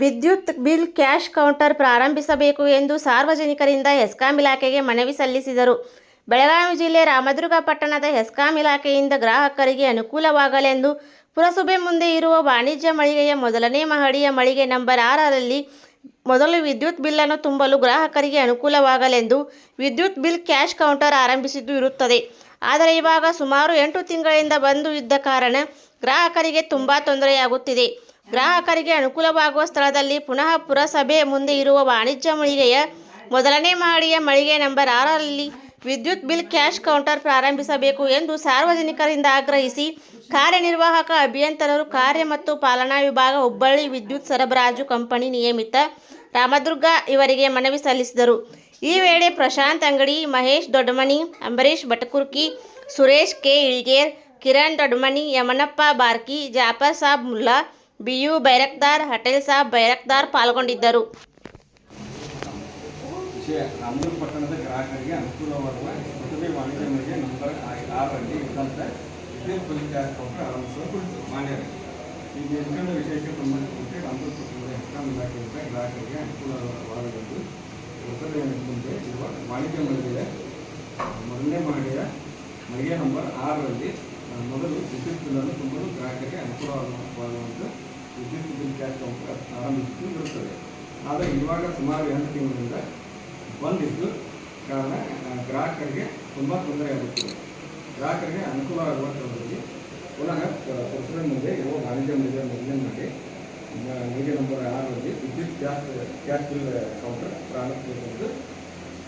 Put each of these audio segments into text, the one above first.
ವಿದ್ಯುತ್ bill cash counter ಪ್ರಾರಂಭಿಸಬೇಕು ಎಂದು ಸಾರ್ವಜನಿಕರಿಂದ ಹೆಸ್ಕಾಂ ಇಲಾಖೆಗೆ ಮನವಿ ಸಲ್ಲಿಸಿದರು. ಬೆಳಗಾವಿ ಜಿಲ್ಲೆ ರಾಮದುರ್ಗ ಪಟ್ಟಣದ ಹೆಸ್ಕಾಂ ಇಲಾಖೆಯಿಂದ ಗ್ರಾಹಕರಿಗೆ ಅನುಕೂಲವಾಗಲೆಂದು ಪುರಸಭೆ ಮುಂದೆ ಇರುವ ವಾಣಿಜ್ಯ ಮಳಿಗೆಯ ಮೊದಲನೇ ಮಹಡಿಯ ಮಳಿಗೆ ನಂಬರ್ ಆರರಲ್ಲಿ ಮೊದಲು ವಿದ್ಯುತ್ ಬಿಲ್ಲನ್ನು ತುಂಬಲು ಗ್ರಾಹಕರಿಗೆ ಅನುಕೂಲವಾಗಲೆಂದು ವಿದ್ಯುತ್ ಬಿಲ್ ಕ್ಯಾಶ್ ಕೌಂಟರ್ ಆರಂಭಿಸಿದ್ದು ಇರುತ್ತದೆ. ಆದರೆ ಇವಾಗ ಸುಮಾರು ಎಂಟು ತಿಂಗಳಿಂದ ಬಂದು ಇದ್ದ ಕಾರಣ ಗ್ರಾಹಕರಿಗೆ ತುಂಬ ತೊಂದರೆಯಾಗುತ್ತಿದೆ. ಗ್ರಾಹಕರಿಗೆ ಅನುಕೂಲವಾಗುವ ಸ್ಥಳದಲ್ಲಿ ಪುನಃ ಪುರಸಭೆ ಮುಂದೆ ಇರುವ ವಾಣಿಜ್ಯ ಮಳಿಗೆಯ ಮೊದಲನೇ ಮಹಡಿಯ ಮಳಿಗೆ ನಂಬರ್ ಆರರಲ್ಲಿ ವಿದ್ಯುತ್ ಬಿಲ್ ಕ್ಯಾಶ್ ಕೌಂಟರ್ ಪ್ರಾರಂಭಿಸಬೇಕು ಎಂದು ಸಾರ್ವಜನಿಕರಿಂದ ಆಗ್ರಹಿಸಿ ಕಾರ್ಯನಿರ್ವಾಹಕ ಅಭಿಯಂತರರು ಕಾರ್ಯ ಮತ್ತು ಪಾಲನಾ ವಿಭಾಗ ಹುಬ್ಬಳ್ಳಿ ವಿದ್ಯುತ್ ಸರಬರಾಜು ಕಂಪನಿ ನಿಯಮಿತ ರಾಮದುರ್ಗ ಇವರಿಗೆ ಮನವಿ ಸಲ್ಲಿಸಿದರು. ಈ ವೇಳೆ ಪ್ರಶಾಂತ್ ಅಂಗಡಿ, ಮಹೇಶ್ ದೊಡ್ಡಮನಿ ಅಂಬರೀಶ್ ಭಟಕುರ್ಕಿ, ಸುರೇಶ್ ಕೆ ಇಳ್ಗೇರ್, ಕಿರಣ್ ದೊಡ್ಡಮನಿ, ಯಮನಪ್ಪ ಬಾರ್ಕಿ, ಜಾಫರ್ ಸಾಬ್ ಮುಲ್ಲಾ ಬಿಯು ಬೈರಕ್ದಾರ್, ಹಟೇಲ್ ಸಾಬ್ ಬೈರಕ್ದಾರ್ ಪಾಲ್ಗೊಂಡಿದ್ದರು. ಅನುಕೂಲವಾಗುವ ನಂಬರ್ ಆರರಲ್ಲಿ ವಿದ್ಯುತ್ ಮೊದಲು ವಿದ್ಯುತ್ ಬಿಲ್ಲನ್ನು ತುಂಬಲು ಗ್ರಾಹಕರಿಗೆ ಕ್ಯಾಶ್ ಆರಂಭಿಸಿದ್ದು ಇರುತ್ತದೆ ಆದರೆ ಇವಾಗ ಸುಮಾರು ಎಂಟು ತಿಂಗಳಿಂದ ಬಂದಿದ್ದು ಕಾರಣ ಗ್ರಾಹಕರಿಗೆ ತುಂಬ ತೊಂದರೆ ಆಗುತ್ತೆ ಗ್ರಾಹಕರಿಗೆ ಅನುಕೂಲ ಆಗುವಂಥ ಸ್ಥಳದಲ್ಲಿ ಪುನಃ ಪುರಸಭೆ ಮುಂದೆ ಇರುವ ವಾಣಿಜ್ಯ ಮೇಲೆ ಮೊದಲನೇ ಮಾಡಿ ಮಳಿಗೆ ನಂಬರ್ ಆರರಲ್ಲಿ ವಿದ್ಯುತ್ ಗ್ಯಾಸ್ ಗ್ಯಾಸ್ ಬಿಲ್ ಕೌಂಟರ್ ಪ್ರಾರಂಭಿಸಬೇಕೆಂದು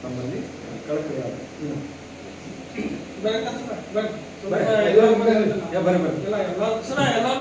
ತಮ್ಮಲ್ಲಿ ಕಳಕಳಿಯಾದ ಬರ್ರಿ ಬರ್ರಿ ಎಲ್ಲ